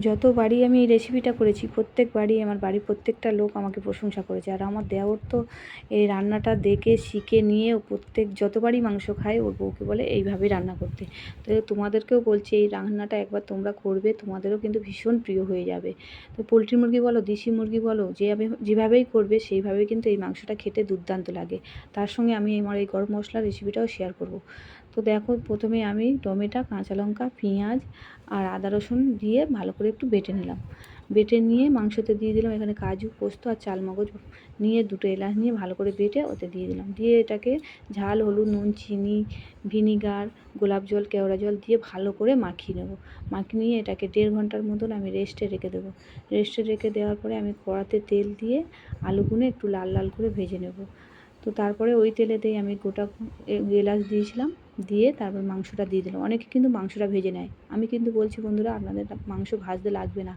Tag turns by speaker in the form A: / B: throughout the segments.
A: যতবারই আমি এই রেসিপিটা করেছি, প্রত্যেকবারই আমার বাড়ির প্রত্যেকটা লোক আমাকে প্রশংসা করেছে। আর আমার দেওর তো এই রান্নাটা দেখে, শিখে নিয়ে প্রত্যেক যতবারই মাংস খায়, ওর বউকে বলে এইভাবেই রান্না করতে। তো তোমাদেরকেও বলছি, এই রান্নাটা একবার তোমরা করবে, তোমাদেরও কিন্তু ভীষণ প্রিয় হয়ে যাবে। তো পোলট্রি মুরগি বলো, দেশি মুরগি বলো যেভাবে যেভাবেই করবে, সেইভাবেই কিন্তু এই মাংসটা খেতে দুর্দান্ত লাগে। তার সঙ্গে আমি আমার এই গরম মশলা রেসিপিটাও শেয়ার করব। তো দেখো, প্রথমে আমি টমেটো, কাঁচা লঙ্কা, পেঁয়াজ আর আদা রসুন দিয়ে ভালো করে একটু বেটে নিলাম। বেটে নিয়ে মাংসতে দিয়ে দিলাম এখানে কাজু, পোস্ত আর চালমগজ। নিয়ে দুটো এলাচ নিয়ে ভালো করে বেটে ওতে দিয়ে দিলাম। দিয়ে এটাকে ঝাল, হলুদ, নুন, চিনি, ভিনিগার, গোলাপ জল, কেওড়া জল দিয়ে ভালো করে মাখিয়ে নেব। মাখিয়ে নিয়ে এটাকে দেড় ঘণ্টার মতন আমি রেস্টে রেখে দেবো। রেস্টে রেখে দেওয়ার পরে আমি কড়াতে তেল দিয়ে আলুগুলো একটু লাল লাল করে ভেজে নেব। তো তারপরে ওই তেলেতেই আমি গোটা এলাচ দিয়েছিলাম, দিয়ে তারপর মাংসটা দিয়ে দিলাম। অনেকে কিন্তু মাংসটা ভেজে নেয়। আমি কিন্তু বলছি, বন্ধুরা, আপনাদের মাংস ভাজতে লাগবে না।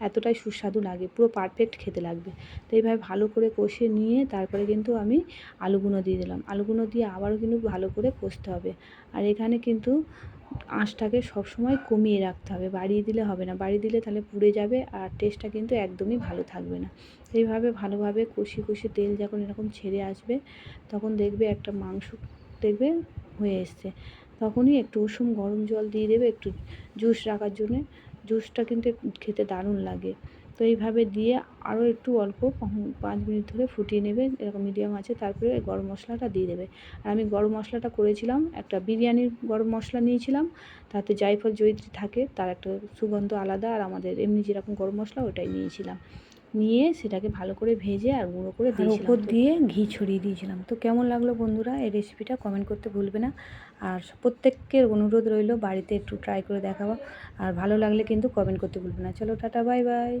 A: এতটাই সুস্বাদু লাগে, পুরো পারফেক্ট খেতে লাগবে। তো এইভাবে ভালো করে কষে নিয়ে তারপরে কিন্তু আমি আলুগুলো দিয়ে দিলাম। আলুগুলো দিয়ে আবারও কিন্তু ভালো করে কষতে হবে। আর এখানে কিন্তু আঁচটাকে সবসময় কমিয়ে রাখতে হবে, বাড়িয়ে দিলে হবে না। বাড়িয়ে দিলে তাহলে পুড়ে যাবে আর টেস্টটা কিন্তু একদমই ভালো থাকবে না। এইভাবে ভালোভাবে কষি কষি তেল যখন এরকম ছেড়ে আসবে, তখন দেখবে একটা মাংস দেখবে হয়ে এসছে। তখনই একটু উষুম গরম জল দিয়ে দেবে, একটু জুস রাখার জন্যে জুসটা কিন্তু খেতে দারুণ লাগে। তো এইভাবে দিয়ে আরও একটু অল্প পাঁচ- মিনিট ধরে ফুটিয়ে নেবে, এরকম মিডিয়াম আছে, তারপরে গরম মশলাটা দিয়ে দেবে। আর আমি গরম মশলাটা করেছিলাম, একটা বিরিয়ানির গরম মশলা নিয়েছিলাম, তাতে জায়ফল জয়িত্রী থাকে, তার একটা সুগন্ধ আলাদা, আর আমাদের এমনি যেরকম গরম মশলা, ওটাই নিয়েছিলাম। নিয়ে সেটাকে ভালো করে ভেজে আর গুঁড়ো করে দিয়েছিলাম উপর দিয়ে ঘি ছড়িয়ে দিয়েছিলাম। তো কেমন লাগল বন্ধুরা? এই রেসিপিটা কমেন্ট করতে ভুলবে না। আর প্রত্যেকের অনুরোধ রইল বাড়িতে একটু ট্রাই করে দেখাবো আর ভালো লাগলে কিন্তু কমেন্ট করতে ভুলবে না। চলো টাটা বাই বাই